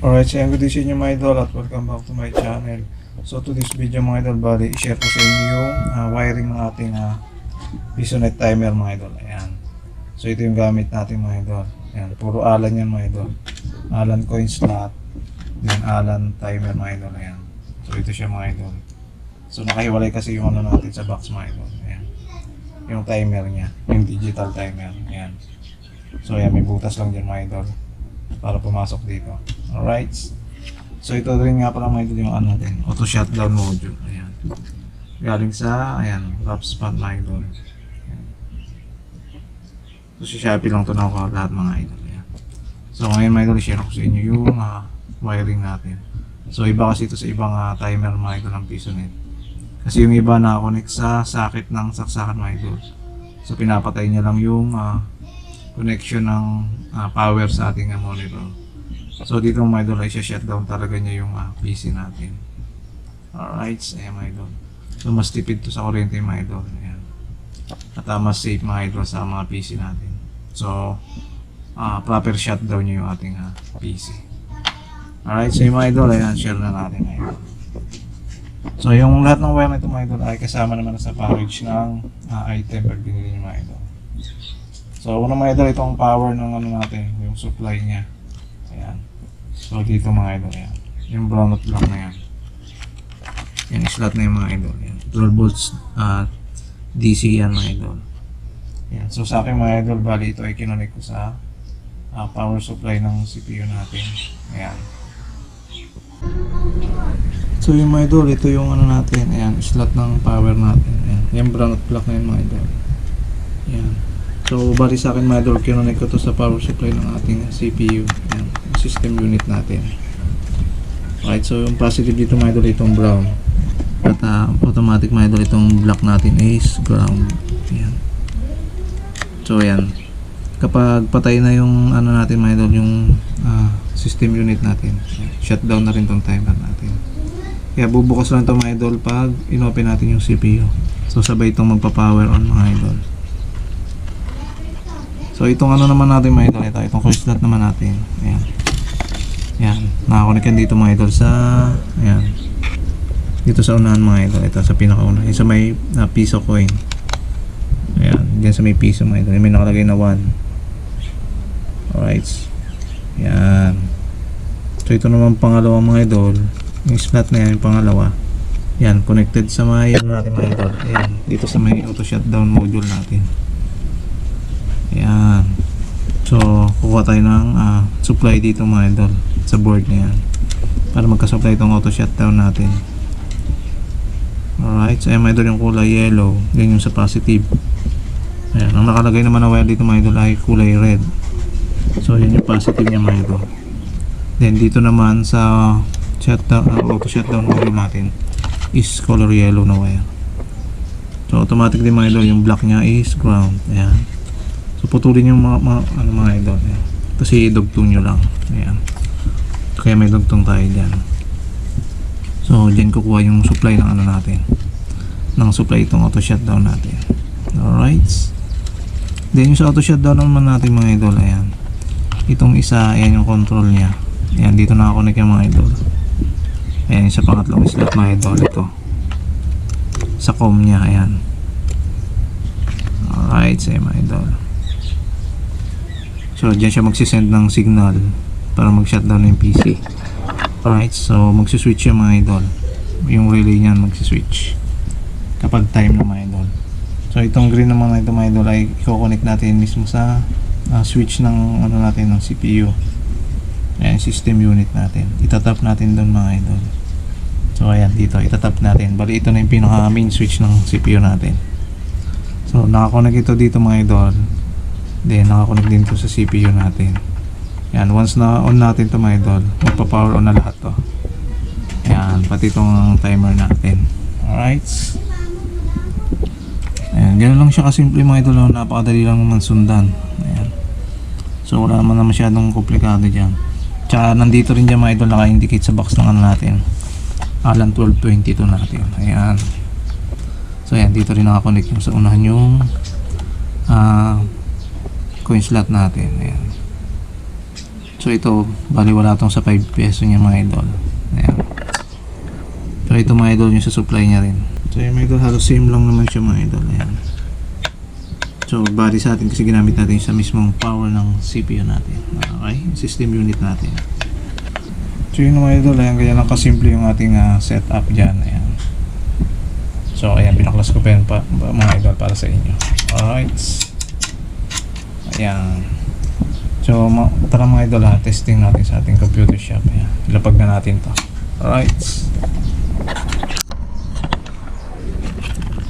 Alright, so good day mga idol at welcome back to my channel. So to this video mga idol, bali, i-share ko sa inyo yung ah, wiring ng ating uh, Pisonet timer mga idol. Ayan. So ito yung gamit natin mga idol. Ayan, puro Allen yan mga idol. Allen coin slot, then Allen timer mga idol. Ayan. So ito siya mga idol. So nakahiwalay kasi yung ano natin sa box mga idol. Ayan. Yung timer niya, yung digital timer. Ayan. So ayan, may butas lang dyan mga idol para pumasok dito. Alright. So ito rin nga pala mga idol yung ano natin, auto shutdown module. Ayan. Galing sa, ayan, wrap spot mga idol. So si Shopee lang to na ako lahat mga idol. Ayan. So ngayon mga idol, i-share ko sa inyo yung ah, wiring natin. So iba kasi ito sa ibang ah, timer mga idol ng Pisonet. Kasi yung iba na-connect sa socket ng saksakan mga idol. So pinapatay niya lang yung ah, connection ng ah, power sa ating ah, monitor. So dito mga idol ay shutdown talaga niya yung ah, PC natin. Alright, ayan mga idol. So mas tipid to sa kuryente mga idol. Ayan. At ah, mas safe mga idol sa mga PC natin. So ah, proper shutdown niya yung ating ah, PC. Alright, so yung mga idol, ayan, share na natin ngayon. So yung lahat ng wire na ito mga idol ay kasama naman sa package ng ah, item pag binili niyo mga idol. So una mga idol, itong power ng ano natin, yung supply niya. Ayan. So dito mga idol, ayan. Yung brown nut lang na yan. Yan, slot na yung mga idol. Yan. 12 volts ah, DC yan mga idol. Yan. So sa akin mga idol, bali ito ay kinonect ko sa ah, power supply ng CPU natin. Ayan. So yung mga idol, ito yung ano natin, ayan, slot ng power natin. Ayan, yung brown at black na yun mga idol. Ayan. So bali sa akin mga idol, kinonect ko to sa power supply ng ating CPU. Yung system unit natin. Right, so yung positive dito mga idol, itong brown. At ah, automatic mga idol, itong black natin is ground. Ayan. So ayan, kapag patay na yung ano natin mga idol, yung ah, system unit natin, shutdown na rin tong timer natin. Kaya bubukas lang ito mga pag inopen natin yung CPU. So sabay itong magpa-power on mga idol. So itong ano naman natin mga idol, ito, itong coil slot naman natin. Ayan. Ayan, nakakonect dito mga idol sa, ayan. Dito sa unahan mga idol, ito sa pinakauna. Yung sa may uh, piso coin. Ayan, dyan sa may piso mga idol. May nakalagay na 1. Alright. Ayan. So ito naman pangalawa mga idol. Yung slot na yan, yung pangalawa. Yan, connected sa may ano natin mga idol. Ayan, dito sa may auto shutdown module natin. Ayan. So, kukuha tayo ng ah, supply dito mga idol sa board na yan. Para magka-supply itong auto shutdown natin. Alright, so ayan mga idol yung kulay yellow. Yan yung sa positive. Ayan, ang nakalagay naman na wire dito mga idol ay kulay red. So, yan yung positive niya mga idol. Then, dito naman sa shutdown, uh, auto shutdown module natin is color yellow na wire. So, automatic din mga idol, yung black niya is ground. Ayan. So, putulin yung mga, mga ano mga idol. Ayan. Kasi idugtong nyo lang. Ayan. Kaya may dugtong tayo dyan. So, dyan kukuha yung supply ng ano natin. Ng supply itong auto shutdown natin. Alright. Then, yung sa auto shutdown naman natin mga idol. Ayan. Itong isa, ayan yung control niya. Ayan, dito nakakonect yung mga idol. Ayan, yung sa pangatlong slot mga idol. Ito. Sa com niya, ayan. Alright, sa mga idol. So, dyan siya magsisend ng signal para mag-shutdown yung PC. Alright, so magsiswitch yung mga idol. Yung relay niyan magsiswitch. Kapag time ng mga idol. So, itong green naman na ito mga idol ay i-connect natin mismo sa ah, switch ng ano natin ng CPU. Ayan, system unit natin. Itatap natin doon mga idol. So, ayan, dito. Itatap natin. Bali, ito na yung pinaka main switch ng CPU natin. So, nakakonect ito dito mga idol. Then, nakakonect din ito sa CPU natin. Yan, once na on natin to mga idol, magpa-power on na lahat to. Yan, pati itong timer natin. Alright. Ayan, ganun lang siya kasimple mga idol. oh. Napakadali lang naman sundan. Ayan. So, wala naman na masyadong komplikado dyan. Tsaka, nandito rin dyan mga idol, naka-indicate sa box ng ano natin. Alan 1222 natin. Ayan. So, ayan, dito rin nakakonect yung sa unahan yung ah coin slot natin. Ayan. So ito, bali wala tong sa 5 peso niya mga idol. Ayan. Pero ito mga idol yung sa supply niya rin. So yung mga idol, halos same lang naman siya mga idol. Ayan. So bali sa atin kasi ginamit natin sa mismong power ng CPU natin. Okay? System unit natin. So yun mga idol, ayan, ganyan lang kasimple yung ating ah, setup dyan. Ayan. So ayan, binaklas ko pa yan pa, mga idol para sa inyo. Alright. Ayan. So ma- tara mga idol ha, testing natin sa ating computer shop. Ayan. Ilapag na natin to. Alright.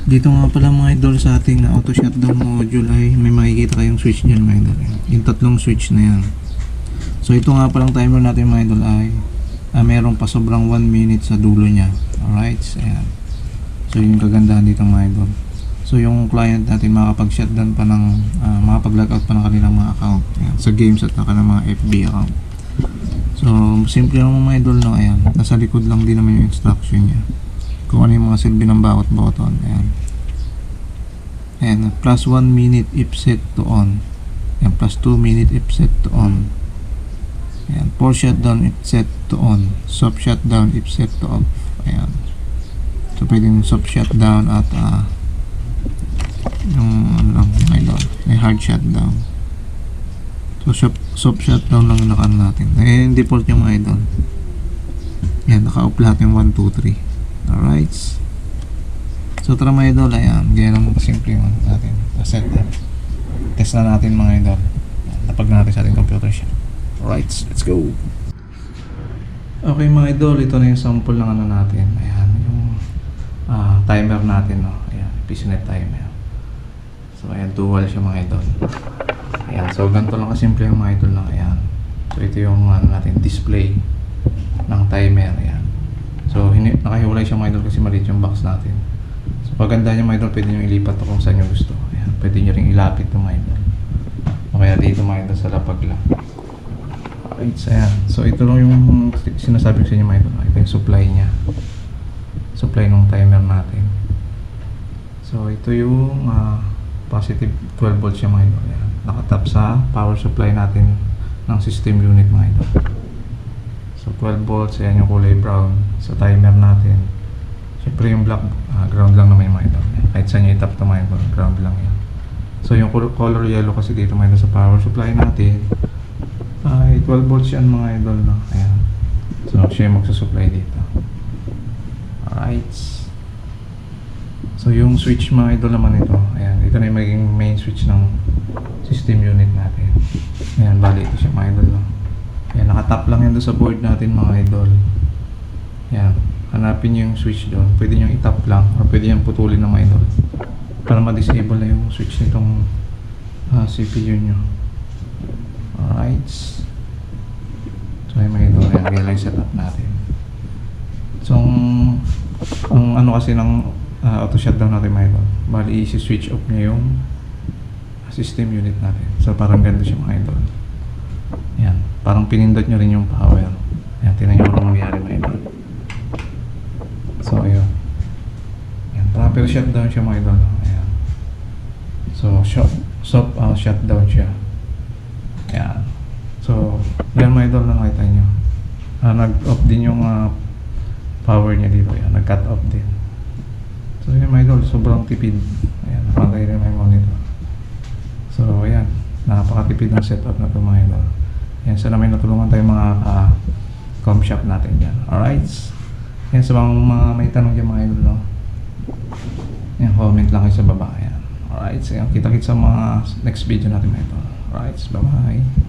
Dito nga pala mga idol sa ating auto shutdown module ay may makikita kayong switch dyan mga idol. Yung tatlong switch na yan. So ito nga palang timer natin mga idol ay ah, meron pa sobrang 1 minute sa dulo niya. Alright. Ayan. So yun yung kagandahan dito mga idol. So yung client natin makakapag-shutdown pa ng uh, makapag-logout pa ng kanilang mga account ayan, sa games at ng mga FB account. So simple lang mga idol no ayan. Nasa likod lang din naman yung instruction niya. Kung ano yung mga silbi ng bawat button. Ayan. Ayan, plus 1 minute if set to on. Ayan, plus 2 minute if set to on. Ayan, force shutdown if set to on. Soft shutdown if set to off. Ayan. So, pwedeng soft shutdown at ah, yung ano lang, may doon, may hard shutdown. So, soft, soft shutdown lang yung nakaan natin. Eh, yung default yung mga idol. Yan, naka-off lahat yung 1, 2, 3. Alright. So, tara mga idol, ayan. Ganyan lang simple yung natin. Set up. Test na natin mga idol. Napag na natin sa ating computer shop. Alright, let's go. Okay mga idol, ito na yung sample ng ano natin. Ayan, yung ah, timer natin, no. Ayan, PCNet timer. So, ayan, dual siya mga idol. Ayan, so ganito lang kasimple yung mga idol na ayan. So, ito yung ano natin, display ng timer. Ayan. So, nakahiwalay siya mga idol kasi maliit yung box natin. So, paganda niya mga idol, pwede nyo ilipat to kung saan nyo gusto. Ayan, pwede nyo rin ilapit to mga idol. O kaya dito mga idol sa lapag lang. Alright, ayan. So, ito lang yung sinasabi ko sa inyo mga idol. Ito yung supply niya. Supply ng timer natin. So, ito yung ah, positive 12 volts yung mga idol. Ayan. Nakatap sa power supply natin ng system unit mga idol. So 12 volts, ayan yung kulay brown sa timer natin. Siyempre yung black, ah, ground lang naman yung mga idol. Ayan. Kahit saan nyo itap ito mga idol, ground lang yan. So yung col- color yellow kasi dito mga idol sa power supply natin, ay 12 volts yan mga idol. No? Ayan. So siya yung magsusupply dito. Alright. So yung switch mga idol naman ito, ayan, ito na yung magiging main switch ng system unit natin. Ayan, bali ito siya mga idol. No? Ayan, nakatap lang yan doon sa board natin mga idol. Ayan, hanapin yung switch doon. Pwede niyo itap lang or pwede niyang putulin ng mga idol. Para ma-disable na yung switch nitong ah, CPU nyo. Alright. So ayan mga idol, ayan, realize setup natin. So, ang, ang ano kasi ng ah, auto shutdown natin mga idol, bali i-switch off niya yung system unit natin. So parang ganito siya mga idol. Yan, parang pinindot nyo rin yung power. Yan, tingnan nyo kung nangyari mga idol. So, ayun. Yan, proper shutdown siya mga idol. Ayan. So, shop, soft uh, shutdown siya. Yan. So, yan mga idol na nakita nyo. Ah, nag-off din yung ah, power niya dito. Yan, nag-cut off din. So, yan mga idol, sobrang tipid. Ayan, napagay rin may monitor. So, ayan. Napakatipid ng setup na ito mga idol. Yan, sana may natulungan tayo mga uh, com shop natin dyan. Alright? Yan, sa mga, mga may tanong dyan mga idol, no? Yan, comment lang kayo sa baba. Yan. Alright? So, yan, kita-kits sa mga next video natin mga idol. Alright? Bye-bye.